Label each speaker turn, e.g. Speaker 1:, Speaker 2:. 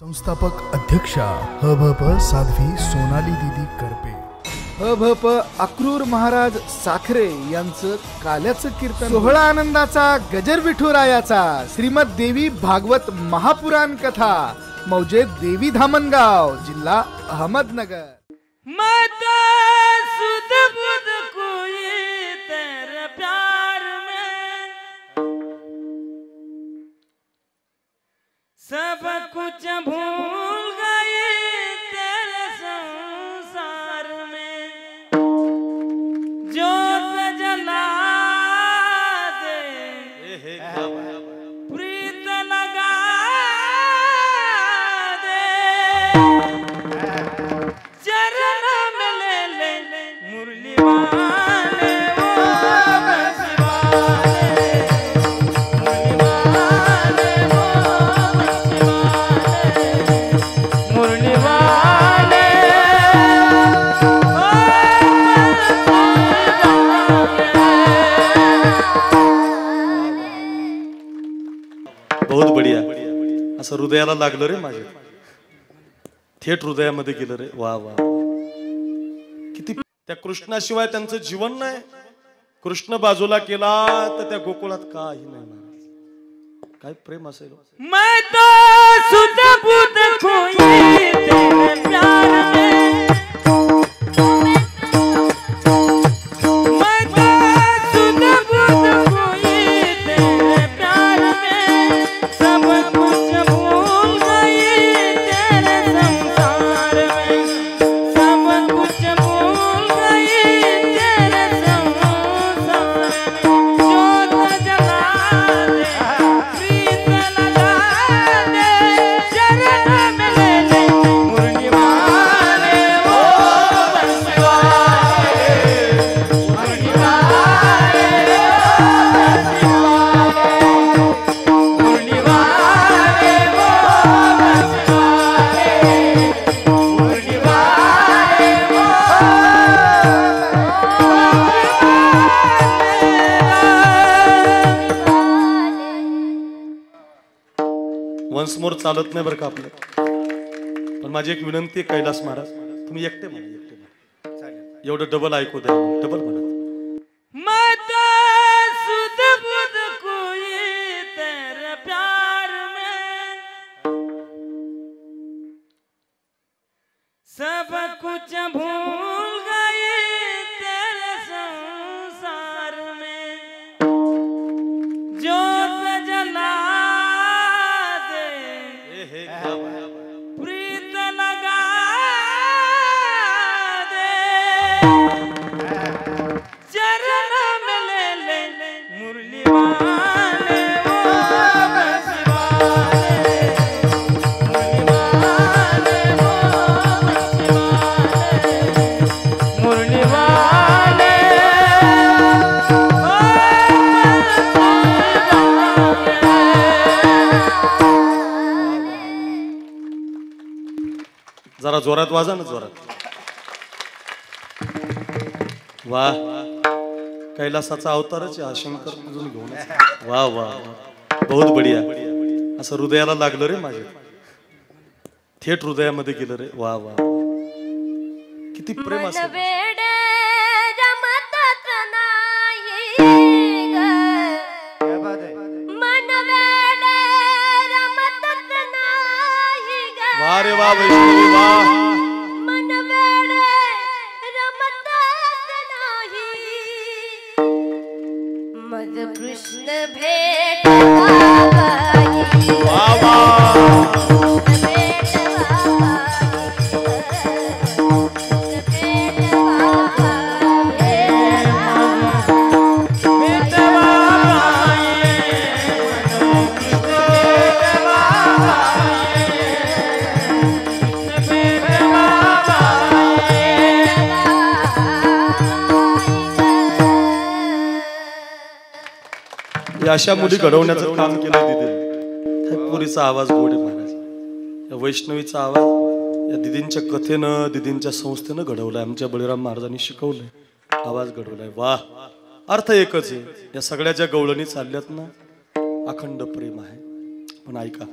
Speaker 1: संस्थापक अध्यक्षा हभप साध्वी सोनाली दिदी करपे. हभप अक्रूर महाराज साखरे यांचं काल्याचं कीर्तन. सोहळा आनंदाचा गजर विठुरायाचा. श्रीमद देवी भागवत महापुराण कथा. मौजे देवी धामणगाव जिल्हा अहमदनगर.
Speaker 2: माता सब कुछ भूल
Speaker 3: असं हृदयाला लागलं रे माझ्या. थेट हृदयामध्ये गेलं रे. वा वा. किती त्या कृष्णाशिवाय त्यांचं जीवन नाही. कृष्ण बाजूला केला तर त्या गोकुळात काही नाही महाराज काय प्रेम असेल
Speaker 2: हो. मैं तो
Speaker 3: समोर चालत नाही बरं का आपलं. पण माझी एक विनंती आहे कैलास महाराज तुम्ही एकटे म्हणा एकटे म्हणा. एवढं डबल ऐकू द्या डबल म्हणा.
Speaker 2: सब कुछ भूल
Speaker 3: जरा जोरात वाजा ना जोरात. वा. कैलासाचा अवतारच आहे हा शंकर घेऊन वा वा बहुत बढिया. असं हृदयाला लागलं रे माझ्या. थेट हृदयामध्ये गेलं रे. वा वा. किती प्रेम असेल. वा रे वा वैष्णवी वा
Speaker 4: मन वेडे रमतच नाही. मज कृष्ण भेटवा
Speaker 3: अशा मुली घडवण्याचं काम केलं दिदी त्या पुरीचा आवाज गोड आहे महाराज. या वैष्णवीचा आवाज या दिदींच्या कथेनं दिदींच्या संस्थेनं घडवलाय. आमच्या बळीराम महाराजांनी शिकवलंय. आवाज घडवलाय. वा अर्थ एकच आहे. या सगळ्या ज्या गवळणी चालल्यात ना अखंड प्रेम आहे. पण ऐका